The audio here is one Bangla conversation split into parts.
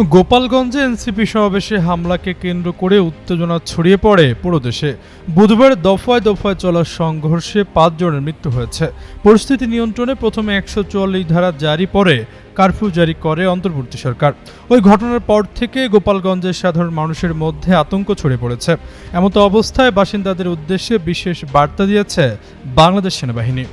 গোপালগঞ্জে এনসিপি সমাবেশে হামলাকে কেন্দ্র করে উত্তেজনা ছড়িয়ে পড়ে পুরো দেশে। বুধবার দফায় দফায় চলা সংঘর্ষে পাঁচজনের মৃত্যু হয়েছে। পরিস্থিতি নিয়ন্ত্রণে প্রথমে একশো চুয়াল্লিশ ধারা জারি পরে কারফিউ জারি করে অন্তর্বর্তী সরকার। ওই ঘটনার পর থেকে গোপালগঞ্জের সাধারণ মানুষের মধ্যে আতঙ্ক ছড়িয়ে পড়েছে। এমতো অবস্থায় বাসিন্দাদের উদ্দেশ্যে বিশেষ বার্তা দিয়েছে বাংলাদেশ সেনাবাহিনী।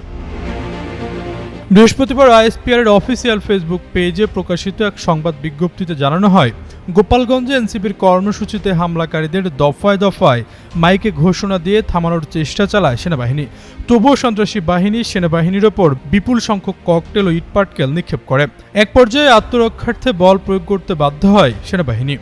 বৃহস্পতিবার আইএসপিআর এর অফিসিয়াল ফেসবুক পেজে প্রকাশিত এক সংবাদ বিজ্ঞপ্তিতে জানানো হয়, গোপালগঞ্জে এনসিপির কর্মসূচিতে হামলাকারীদের দফায় দফায় মাইকে ঘোষণা দিয়ে থামানোর চেষ্টা চালায় সেনাবাহিনী। তবুও সন্ত্রাসী বাহিনী সেনাবাহিনীর ওপর বিপুল সংখ্যক ককটেল ও ইটপাটকেল নিক্ষেপ করে। এক পর্যায়ে আত্মরক্ষার্থে বল প্রয়োগ করতে বাধ্য হয় সেনাবাহিনী।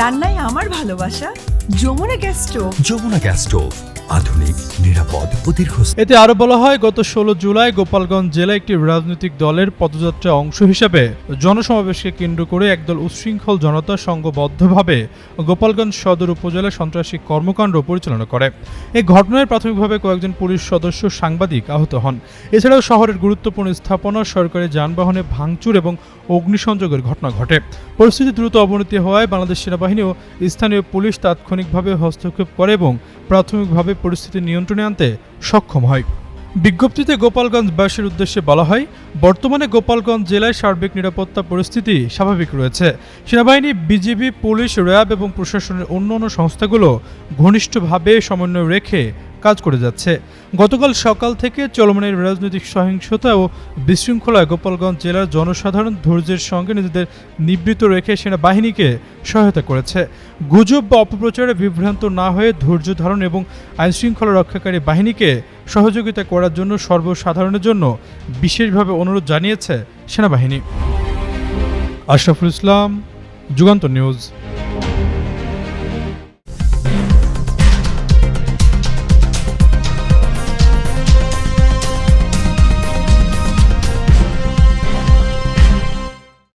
রান্নায় আমার ভালোবাসা? Jamuna gas stove. Jamuna gas stove আধুনিক নিরাপদ ও এতে আরও বলা হয় গত ষোলো জুলাই গোপালগঞ্জ জেলায় একটি রাজনৈতিক দলের পদযাত্রা অংশ হিসাবে জনসমাবেশকে কেন্দ্র করে একদল উচ্ছৃঙ্খল জনতা সংঘবদ্ধভাবে গোপালগঞ্জ সদর উপজেলা সন্ত্রাসী কর্মকাণ্ড পরিচালনা করে। এই ঘটনায় প্রাথমিকভাবে কয়েকজন পুলিশ সদস্য সাংবাদিক আহত হন। এছাড়াও শহরের গুরুত্বপূর্ণ স্থাপনা সরকারি যানবাহনে ভাঙচুর এবং অগ্নিসংযোগের ঘটনা ঘটে। পরিস্থিতি দ্রুত অবনতি হওয়ায় বাংলাদেশ সেনাবাহিনী ও স্থানীয় পুলিশ তাৎক্ষণিকভাবে হস্তক্ষেপ করে এবং প্রাথমিকভাবে পরিস্থিতি নিয়ন্ত্রণে আনতে সক্ষম হয়। বিজ্ঞপ্তিতে গোপালগঞ্জবাসীর উদ্দেশ্যে বলা হয়, বর্তমানে গোপালগঞ্জ জেলায় সার্বিক নিরাপত্তা পরিস্থিতি স্বাভাবিক রয়েছে। সেনাবাহিনী, বিজিবি, পুলিশ, র্যাব এবং প্রশাসনের অন্যান্য সংস্থাগুলো ঘনিষ্ঠভাবে সমন্বয় রেখে কাজ করে যাচ্ছে। গতকাল সকাল থেকে চলমানের রাজনৈতিক সহিংসতা ও বিশৃঙ্খলায় গোপালগঞ্জ জেলার জনসাধারণ ধৈর্যের সঙ্গে নিজেদের নিবৃত রেখে সেনাবাহিনীকে সহায়তা করেছে। গুজব বা অপপ্রচারে বিভ্রান্ত না হয়ে ধৈর্য ধারণ এবং আইনশৃঙ্খলা রক্ষাকারী বাহিনীকে সহযোগিতা করার জন্য সর্বসাধারণের জন্য বিশেষভাবে অনুরোধ জানিয়েছে সেনাবাহিনী। আশরাফুল ইসলাম, যুগান্ত নিউজ।